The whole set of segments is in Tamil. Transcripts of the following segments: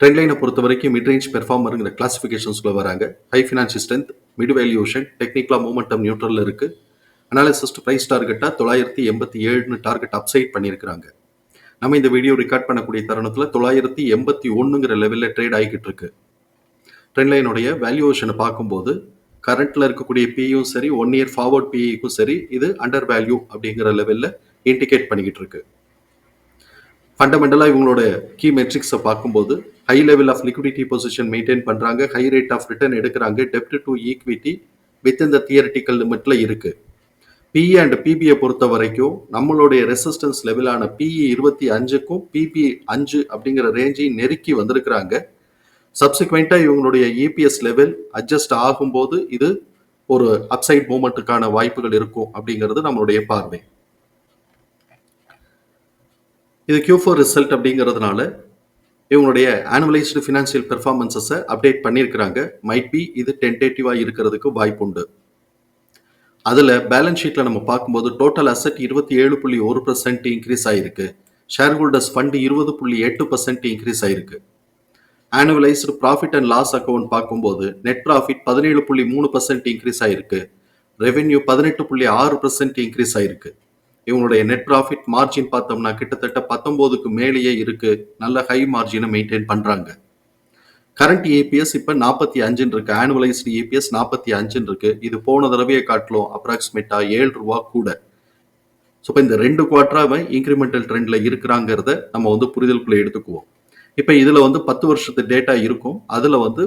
ட்ரெண்ட் லைனை பொறுத்த வரைக்கும் மிட்ரேஞ்ச் பெர்ஃபார்மருங்கிற கிளாசிஃபிகேஷன்ஸ்குள்ள வராங்க. High financial strength mid valuation டெக்னிக்கலாக மூமெண்டம் நியூட்ரல் இருக்குது அனாலிசிஸ்ட் ப்ரைஸ் டார்கெட்டாக தொள்ளாயிரத்தி எண்பத்தி ஏழுன்னு டார்கெட் அப்சைட் பண்ணியிருக்கிறாங்க. நம்ம இந்த வீடியோ ரெக்கார்ட் பண்ணக்கூடிய தருணத்தில் தொள்ளாயிரத்தி எண்பத்தி ஒன்றுங்கிற லெவலில் ட்ரேட் ஆகிக்கிட்டு இருக்கு. ட்ரெண்ட் லைனுடைய வேல்யூவேஷனை பார்க்கும்போது கரண்ட்டில் இருக்கக்கூடிய பியும் சரி ஒன் இயர் ஃபார்வர்ட் பிஇக்கும் சரி இது அண்டர் வேல்யூ அப்படிங்கிற லெவலில் இண்டிகேட் பண்ணிக்கிட்டு இருக்கு. ஃபண்டமெண்டலாக இவங்களோட கீ மெட்ரிக்ஸை பார்க்கும்போது high level of liquidity position maintain பண்ணுறாங்க ஹை ரேட் ஆஃப் ரிட்டர்ன் எடுக்கிறாங்க டெப்ட் டு ஈக்விட்டி வித் இந்த தியரிட்டிக்கல் லிமிட்ல இருக்கு. பிஇ அண்ட் பிபியை பொறுத்த வரைக்கும் நம்மளுடைய ரெசிஸ்டன்ஸ் லெவலான பிஇ இருபத்தி அஞ்சுக்கும் பிபி அஞ்சு அப்படிங்கிற ரேஞ்சையும் நெருக்கி வந்திருக்கிறாங்க. சப்சிக்வெண்ட்டாக இவங்களுடைய இபிஎஸ் லெவல் அட்ஜஸ்ட் ஆகும்போது இது ஒரு அப்சைட் மூமெண்ட்டுக்கான வாய்ப்புகள் இருக்கும் அப்படிங்கிறது நம்மளுடைய பார்வை. இது கியூ ஃபோர் ரிசல்ட் அப்படிங்கிறதுனால இவங்களுடைய ஆனுவலைஸ்டு ஃபினான்ஷியல் பெர்ஃபார்மன்ஸஸை அப்டேட் பண்ணியிருக்கிறாங்க. மைட் பி இது டென்டேட்டிவாக இருக்கிறதுக்கு வாய்ப்புண்டு அதில் பேலன்ஸ் ஷீட்டில் நம்ம பார்க்கும்போது டோட்டல் அசெட் இருபத்தி ஏழு புள்ளி ஒரு பர்சன்ட் இன்க்ரீஸ் ஆகிருக்கு ஷேர் ஹோல்டர்ஸ் ஃபண்ட் இருபது புள்ளி எட்டு பர்சன்ட் இன்க்ரீஸ் ஆகிருக்கு annualised profit and loss account பார்க்கும்போது நெட் ப்ராஃபிட் பதினேழு புள்ளி மூணு பர்சன்ட் இன்க்ரீஸ் ஆயிருக்கு. ரெவென்யூ பதினெட்டு புள்ளி ஆறு பர்சன்ட் இன்க்ரீஸ் ஆகிருக்கு இவங்களுடைய நெட் ப்ராஃபிட் மார்ஜின் பார்த்தோம்னா கிட்டத்தட்ட பத்தொம்போதுக்கு மேலேயே இருக்கு. நல்ல ஹை மார்ஜினை மெயின்டைன் பண்றாங்க. கரண்ட் ஏபிஎஸ் இப்போ நாற்பத்தி அஞ்சுன்னு இருக்கு. ஆனுவலைஸ்டு ஏபிஎஸ் நாற்பத்தி அஞ்சுன்னு இருக்கு. இது போன தடவையை காட்டிலும் அப்ராக்சிமேட்டா ஏழு ரூபா கூட. ஸோ இப்போ இந்த ரெண்டு குவார்டராக இன்க்ரிமெண்டல் ட்ரெண்டில் இருக்கிறாங்கிறத நம்ம வந்து புரிதலுக்குள்ளே எடுத்துக்குவோம். இப்போ இதில் வந்து பத்து வருஷத்து டேட்டா இருக்கும். அதில் வந்து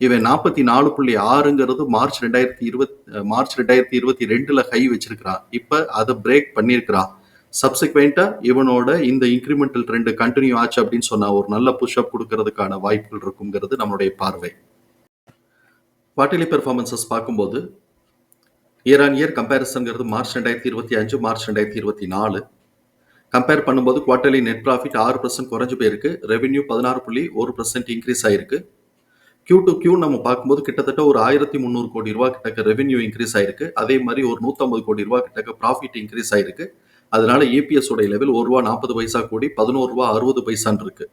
இவன் நாற்பத்தி நாலு புள்ளி ஆறுங்கிறது மார்ச் ரெண்டாயிரத்தி இருபத் மார்ச் ரெண்டாயிரத்தி இருபத்தி ரெண்டுல ஹை வச்சிருக்கிறான் இப்போ அதை பிரேக் பண்ணியிருக்கிறான் சப்சிக்வெண்டா இவனோட இந்த இன்க்ரிமெண்டல் ட்ரெண்டு கண்டினியூ ஆச்சு அப்படின்னு சொன்னா ஒரு நல்ல புஷ்அப் கொடுக்கறதுக்கான வாய்ப்புகள் இருக்குங்கிறது நம்மளுடைய பார்வை. குவார்டர்லி பெர்ஃபார்மன்சஸ் பார்க்கும்போது இயர் ஆன் இயர் கம்பேரிசன்கிறது மார்ச் ரெண்டாயிரத்தி இருபத்தி அஞ்சு மார்ச் ரெண்டாயிரத்தி இருபத்தி நாலு. கம்பேர் பண்ணும்போது குவார்டர்லி நெட் ப்ராஃபிட் ஆறு பர்சன்ட் குறைஞ்சு போயிருக்கு. ரெவென்யூ பதினாறு புள்ளி ஒரு பர்சன்ட் இன்க்ரீஸ் ஆயிருக்கு. கியூ டு கியூ நம்ம பார்க்கும்போது கிட்டத்தட்ட ஒரு ஆயிரத்தி முந்நூறு கோடி ரூபா கிட்டக்க ரெவென்யூ இன்க்ரீஸ் ஆயிருக்கு. அதே மாதிரி ஒரு நூற்றம்பது கோடி ரூபா கிட்டக்க ப்ராஃபிட் இன்க்ரீஸ் ஆயிருக்கு. அதனால இபிஎஸ் உடைய லெவல் ஒரு ரூபா நாற்பது பைசா கூடி பதினோரு ரூபா அறுபது பைசான் இருக்கு.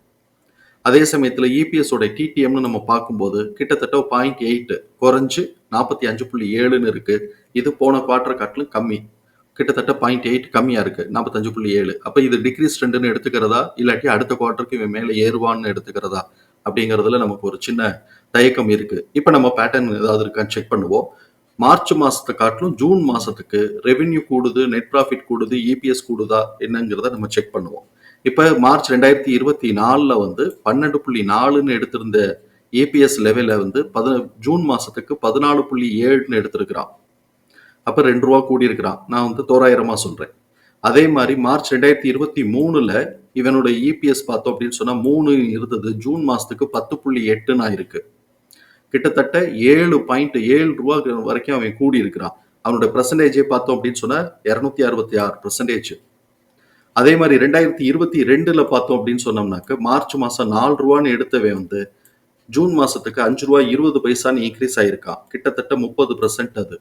அதே சமயத்தில் இபிஎஸ் உடைய டிடிஎம்னு நம்ம பார்க்கும்போது கிட்டத்தட்ட பாயிண்ட் எயிட் குறைஞ்சு நாற்பத்தி அஞ்சு புள்ளி ஏழுன்னு இருக்கு. இது போன குவார்டர் காட்டிலும் கம்மி. கிட்டத்தட்ட பாயிண்ட் எயிட் கம்மியா இருக்கு. நாற்பத்தஞ்சு புள்ளி ஏழு. அப்போ இது டிக்ரீஸ் ட்ரெண்டுன்னு எடுத்துக்கிறதா? இல்லாட்டி அடுத்த குவார்டருக்கு இவன் மேலே ஏறுவான்னு எடுத்துக்கிறதா? அப்படிங்கிறதுல நமக்கு ஒரு சின்ன தயக்கம் இருக்கு. இப்போ நம்ம பேட்டர்ன் ஏதாவது இருக்கான்னு செக் பண்ணுவோம். மார்ச் மாசத்தை காட்டிலும் ஜூன் மாசத்துக்கு ரெவென்யூ கூடுது நெட் ப்ராஃபிட் கூடுது இபிஎஸ் கூடுதா என்னங்கிறத நம்ம செக் பண்ணுவோம். இப்போ மார்ச் ரெண்டாயிரத்தி இருபத்தி நாலில் வந்து பன்னெண்டு புள்ளி நாலுன்னு எடுத்திருந்த ஏபிஎஸ் லெவலில் வந்து பத ஜூன் மாசத்துக்கு பதினாலு புள்ளி ஏழுன்னு எடுத்திருக்கிறான். அப்போ ரெண்டு ரூபா கூடியிருக்கிறான். நான் வந்து தோராயிரமா சொல்றேன். அதே மாதிரி மார்ச் ரெண்டாயிரத்தி இருபத்தி மூணுல இவனோட இபிஎஸ் பார்த்தோம் அப்படின்னு சொன்னா மூணு இருந்தது. ஜூன் மாசத்துக்கு பத்து புள்ளி எட்டுன்னு ஆயிருக்கு. கிட்டத்தட்ட ஏழு பாயிண்ட் ஏழு ரூபா வரைக்கும் அவன் கூடி இருக்கிறான் அவனோட பர்சன்டேஜே பார்த்தோம் அப்படின்னு சொன்னால் இரநூத்தி அறுபத்தி ஆறு பர்சன்டேஜ் அதே மாதிரி ரெண்டாயிரத்தி இருபத்தி ரெண்டுல பார்த்தோம் அப்படின்னு சொன்னோம்னாக்க மார்ச் மாசம் நாலு ரூபான்னு எடுத்தவன் வந்து ஜூன் மாசத்துக்கு அஞ்சு ரூபா இருபது பைசான்னு இன்க்ரீஸ் ஆயிருக்கான். கிட்டத்தட்ட முப்பது பர்சன்ட் அது.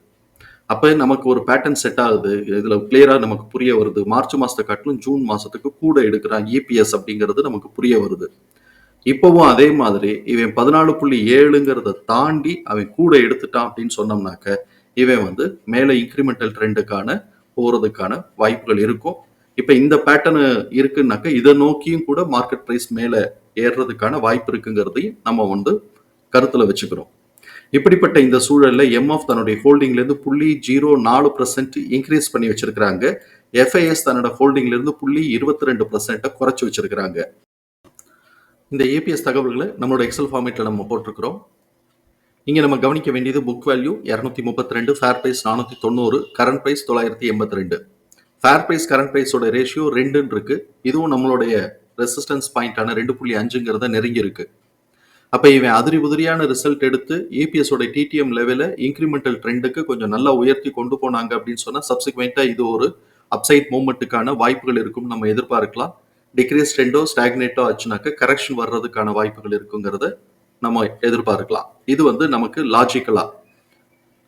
அப்போ நமக்கு ஒரு பேட்டர்ன் செட் ஆகுது. இதில் கிளியராக நமக்கு புரிய வருது. மார்ச் மாதத்தை காட்டிலும் ஜூன் மாதத்துக்கு கூட எடுக்கிறான் இபிஎஸ் அப்படிங்கிறது நமக்கு புரிய வருது. இப்போவும் அதே மாதிரி இவன் பதினாலு புள்ளி ஏழுங்கிறத தாண்டி அவன் கூட எடுத்துட்டான் அப்படின்னு சொன்னோம்னாக்க இவன் வந்து மேலே இன்க்ரிமெண்டல் ட்ரெண்டுக்கான போகிறதுக்கான வாய்ப்புகள் இருக்கும். இப்போ இந்த பேட்டர்னு இருக்குன்னாக்க இதை நோக்கியும் கூட மார்க்கெட் ப்ரைஸ் மேலே ஏறுறதுக்கான வாய்ப்பு இருக்குங்கிறதையும் நம்ம வந்து கருத்தில் வச்சுக்கிறோம். இப்படிப்பட்ட இந்த சூழலில் எம்எஃப் தன்னுடைய ஹோல்டிங்லேருந்து புள்ளி ஜீரோ நாலு பர்சன்ட் இன்க்ரீஸ் பண்ணி வச்சிருக்கிறாங்க. எஃப்ஐஎஸ் தன்னோட ஹோல்டிங்லேருந்து புள்ளி இருபத்தி ரெண்டு பர்சன்ட்டை குறைச்சி வச்சிருக்கிறாங்க. இந்த ஏபிஎஸ் தகவல்களை நம்மளோட எக்ஸல் ஃபார்மேட்டில் நம்ம போட்டிருக்கிறோம். இங்கே நம்ம கவனிக்க வேண்டியது புக் வேல்யூ இரநூத்தி முப்பத்தி ரெண்டு ஃபேர் ப்ரைஸ் நானூற்றி தொண்ணூறு கரண்ட் ப்ரைஸ் தொள்ளாயிரத்தி எண்பத்தி ரெண்டு. ஃபேர் ப்ரைஸ் கரண்ட் ப்ரைஸோட ரேஷியோ ரெண்டுன்னு இருக்கு. இதுவும் நம்மளுடைய ரெசிஸ்டன்ஸ் பாயிண்டான ரெண்டு புள்ளி அஞ்சுங்கிறத நெருங்கி இருக்கு அப்ப இவன் அதிரி உதிரியான ரிசல்ட் எடுத்து ஏபிஎஸோட டிடிஎம் லெவலில் இன்க்ரிமெண்டல் ட்ரெண்டுக்கு கொஞ்சம் நல்லா உயர்த்தி கொண்டு போனாங்க அப்படின்னு சொன்னால் சப்சிக்வெண்ட்டாக இது ஒரு அப்சைட் மூவ்மெண்ட்டுக்கான வாய்ப்புகள் இருக்கும் நம்ம எதிர்பார்க்கலாம். டிக்ரீஸ் ட்ரெண்டோ ஸ்டாக்னேட்டோ ஆச்சுனாக்க கரெக்ஷன் வர்றதுக்கான வாய்ப்புகள் இருக்குங்கிறத நம்ம எதிர்பார்க்கலாம். இது வந்து நமக்கு லாஜிக்கலா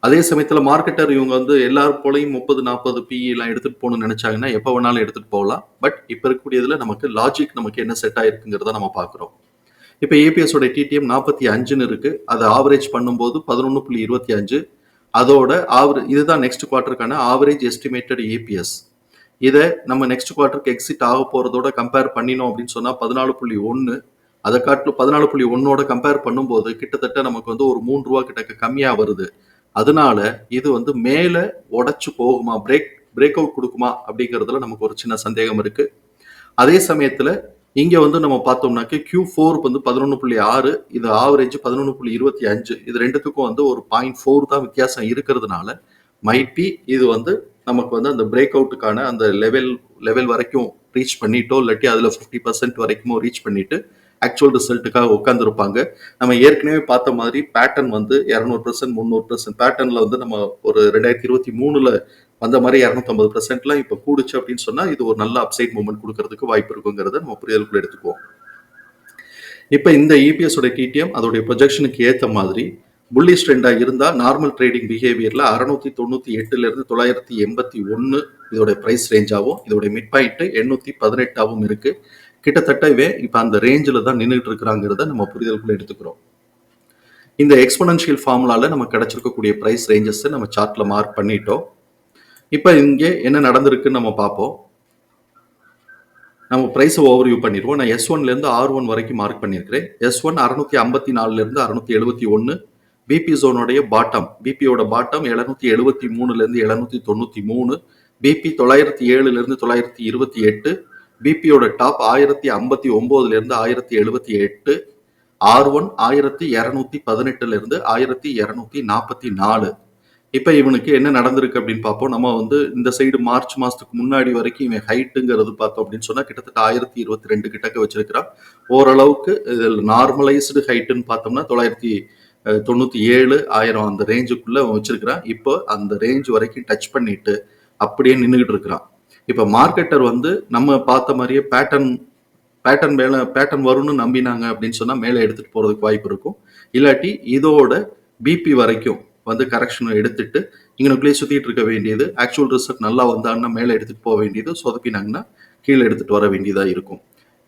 அதே சமயத்தில் மார்க்கெட்டர் இவங்க வந்து எல்லாரும் போலையும் முப்பது நாற்பது பிஇ எல்லாம் எடுத்துட்டு போகணும்னு நினைச்சாங்கன்னா எப்போ வேணாலும் எடுத்துட்டு போகலாம். பட் இப்போ இருக்கக்கூடியதுல நமக்கு லாஜிக் நமக்கு என்ன செட் ஆயிருக்குங்கிறத நம்ம பார்க்குறோம். இப்போ ஏபிஎஸோட டிடிஎம் நாற்பத்தி அஞ்சுன்னு இருக்கு. அதை ஆவரேஜ் பண்ணும்போது பதினொன்று புள்ளி இருபத்தி அஞ்சு. அதோட ஆவரே இதுதான் நெக்ஸ்ட் குவார்ட்டருக்கான ஆவரேஜ் எஸ்டிமேட்டட் ஏபிஎஸ் இதை நம்ம நெக்ஸ்ட் குவார்ட்டருக்கு எக்ஸிட் ஆக போறதோட கம்பேர் பண்ணினோம் அப்படின்னு சொன்னா பதினாலு புள்ளி ஒன்று அதை காட்டிலும் பதினாலு புள்ளி ஒன்னோட கம்பேர் பண்ணும்போது கிட்டத்தட்ட நமக்கு வந்து ஒரு மூன்று ரூபா கிட்ட கம்மியா வருது. அதனால இது வந்து மேல உடச்சு போகுமா பிரேக் பிரேக் அவுட் கொடுக்குமா அப்படிங்கிறதுல நமக்கு ஒரு சின்ன சந்தேகம் இருக்கு. அதே சமயத்துல இங்க வந்து நம்ம பார்த்தோம்னாக்க கியூ ஃபோர் வந்து பதினொன்று புள்ளி ஆறு இது ஆவரேஜ் பதினொன்று புள்ளி இருபத்தி அஞ்சு. இது ரெண்டுத்துக்கும் வந்து ஒரு பாயிண்ட் ஃபோர் தான் வித்தியாசம் இருக்கிறதுனால மைட் பி இது வந்து நமக்கு வந்து அந்த பிரேக் அவுட்டுக்கான அந்த லெவல் லெவல் வரைக்கும் ரீச் பண்ணிட்டோ இல்லாட்டி அதில் ஃபிஃப்டி பர்சன்ட் வரைக்கும் ரீச் பண்ணிட்டு ஆக்சுவல் ரிசல்ட்டுக்காக உட்காந்துருப்பாங்க நம்ம ஏற்கனவே பார்த்த மாதிரி பேட்டர்ன் வந்து இரநூறு பர்சன்ட் முந்நூறு பர்சன்ட் பேட்டர்னில் வந்து நம்ம ஒரு ரெண்டாயிரத்தி இருபத்தி மூணில் வந்த மாதிரி இரநூத்தம்பது பர்சன்ட்லாம் இப்போ கூடுச்சு அப்படின்னு சொன்னால் இது ஒரு நல்ல அப்சைட் மூவ்மெண்ட் கொடுக்கறதுக்கு வாய்ப்பு இருக்குங்கிறத நம்ம புரிதலுக்குள்ள எடுத்துக்குவோம். இப்போ இந்த இபிஎஸோட டிடிஎம் அதோடைய ப்ரொஜெக்ஷனுக்கு ஏற்ற மாதிரி புல்லிஷ் ட்ரெண்டாக இருந்தால் நார்மல் ட்ரேடிங் பிஹேவியரில் அறுநூத்தி தொண்ணூற்றி எட்டுலேருந்து தொள்ளாயிரத்தி எண்பத்தி ஒன்று இதோட ப்ரைஸ் ரேஞ்சாகவும் இதோடைய மிட் பாயிண்ட்டு எண்ணூற்றி பதினெட்டாகவும் இருக்கு. கிட்டத்தட்ட இவன் இப்போ அந்த ரேஞ்சில் தான் நின்றுட்டு இருக்கிறாங்கிறத நம்ம புரிதலுக்குள்ள எடுத்துக்கிறோம். இந்த எக்ஸ்பொனன்ஷியல் ஃபார்முலாவில் நம்ம கிடச்சிருக்கக்கூடிய ப்ரைஸ் ரேஞ்சஸை நம்ம சார்ட்டில் மார்க் பண்ணிட்டோம். இப்போ இங்கே என்ன நடந்திருக்குன்னு நம்ம பார்ப்போம். நம்ம ப்ரைஸை ஓவர்வியூ பண்ணிடுவோம். நான் எஸ் ஒன்லேருந்து ஆர் ஒன் வரைக்கும் மார்க் பண்ணியிருக்கிறேன். எஸ் ஒன் அறுநூத்தி ஐம்பத்தி நாலுலேருந்து அறுநூத்தி எழுபத்தி ஒன்று பிபி ஜோனுடைய பாட்டம் பிபியோட பாட்டம் எழுநூத்தி எழுபத்தி மூணுலேருந்து எழுநூத்தி தொண்ணூற்றி மூணு பிபி தொள்ளாயிரத்தி ஏழுலேருந்து தொள்ளாயிரத்தி இருபத்தி எட்டு பிபியோட டாப் ஆயிரத்தி ஐம்பத்தி ஒம்போதுலேருந்து ஆயிரத்தி எழுபத்தி எட்டு ஆர் ஒன் ஆயிரத்தி இரநூத்தி பதினெட்டுலேருந்து ஆயிரத்தி இரநூத்தி நாற்பத்தி நாலு. இப்போ இவனுக்கு என்ன நடந்திருக்கு அப்படின்னு பார்ப்போம். நம்ம வந்து இந்த சைடு மார்ச் மாதத்துக்கு முன்னாடி வரைக்கும் இவன் ஹைட்டுங்கிறது பார்த்தோம் அப்படின்னு சொன்னால் கிட்டத்தட்ட ஆயிரத்தி இருபத்தி ரெண்டு கிட்டக்க வச்சிருக்கிறான். ஓரளவுக்கு இதில் நார்மலைஸ்டு ஹைட்டுன்னு பார்த்தோம்னா தொள்ளாயிரத்தி தொண்ணூற்றி தொண்ணூத்தி ஏழு ஆயிரம் அந்த ரேஞ்சுக்குள்ள அவன் வச்சிருக்கிறான். இப்போ அந்த ரேஞ்ச் வரைக்கும் டச் பண்ணிட்டு அப்படியே நின்றுகிட்டு இருக்கிறான். இப்போ மார்க்கெட்டர் வந்து நம்ம பார்த்த மாதிரியே பேட்டர்ன் பேட்டர்ன் மேல பேட்டர்ன் வரும்னு நம்பினாங்க அப்படின்னு சொன்னா மேலே எடுத்துட்டு போறதுக்கு வாய்ப்பு இருக்கும். இல்லாட்டி இதோட பிபி வரைக்கும் வந்து கரெக்ஷன் எடுத்துட்டு இங்கனுக்குள்ளேயே சுத்திட்டு இருக்க வேண்டியது ஆக்சுவல் ரிசல்ட் நல்லா வந்தாங்கன்னா மேலே எடுத்துட்டு போக வேண்டியது சொதப்பினாங்கன்னா கீழே எடுத்துட்டு வர வேண்டியதா இருக்கும்.